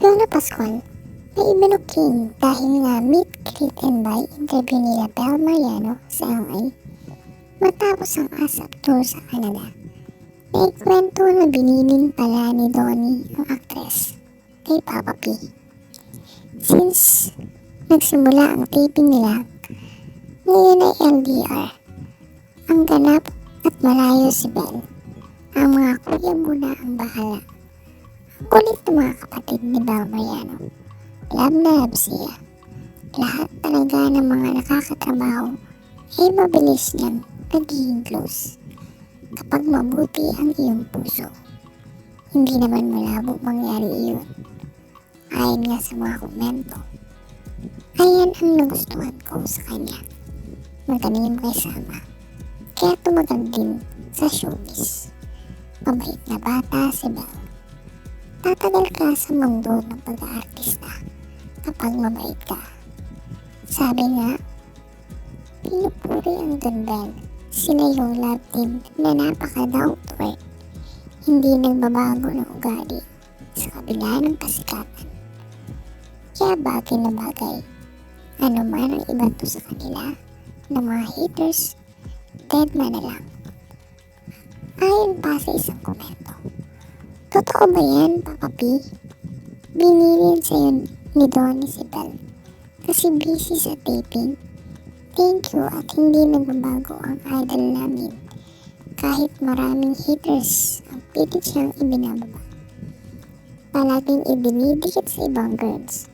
Lola Pascual, may ibinuking dahil nga meet, greet, and buy interview nila Bel Mariano sa LA matapos ang ASAP tour sa Canada. May kwento na binilin pala ni Donnie ang actress kay Papa P. Since nagsimula ang taping nila, ngayon ay LDR. Ang ganap at malayo si Bel. Ang mga kuya muna ang bahala. Kulit ng mga kapatid ni Bel Mariano. Love na love siya. Lahat talaga ng mga nakakatrabaho ay mabilis niyang nagiging close. Kapag mabuti ang iyong puso. Hindi naman malabo mangyari iyon. Ayon nga sa mga komento. Ayan ang nagustuhan ko sa kanya. Magaling kay Sama. Kaya tumagal din sa showbiz. Mabait na bata si Belle. Tatagal ka sa mundo ng pag-aartista kapag mabait ka. Sabi nga, pinupuri ang Don Bell. Sila yung love team na napaka-down to. Hindi nagbabago ng ugali sa kabila ng kasikatan. Kaya bagay na bagay. Ano man ang iba to sa kanila ng mga haters, dead man na lang. Ayon pa sa isang komento. Totoo ba yan, Papa P? Binilin sa'yo ni Donnie si Bell kasi busy sa taping. Thank you at hindi nagbabago ang idol namin. Kahit maraming haters ang pilit siyang ibinababa. Palaging ibinidikit sa ibang girls.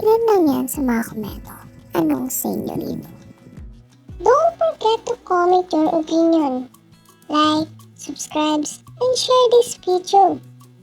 Ilan lang yan sa mga komento. Anong sa inyo? Don't forget to comment your opinion. Like, subscribe, and share this video.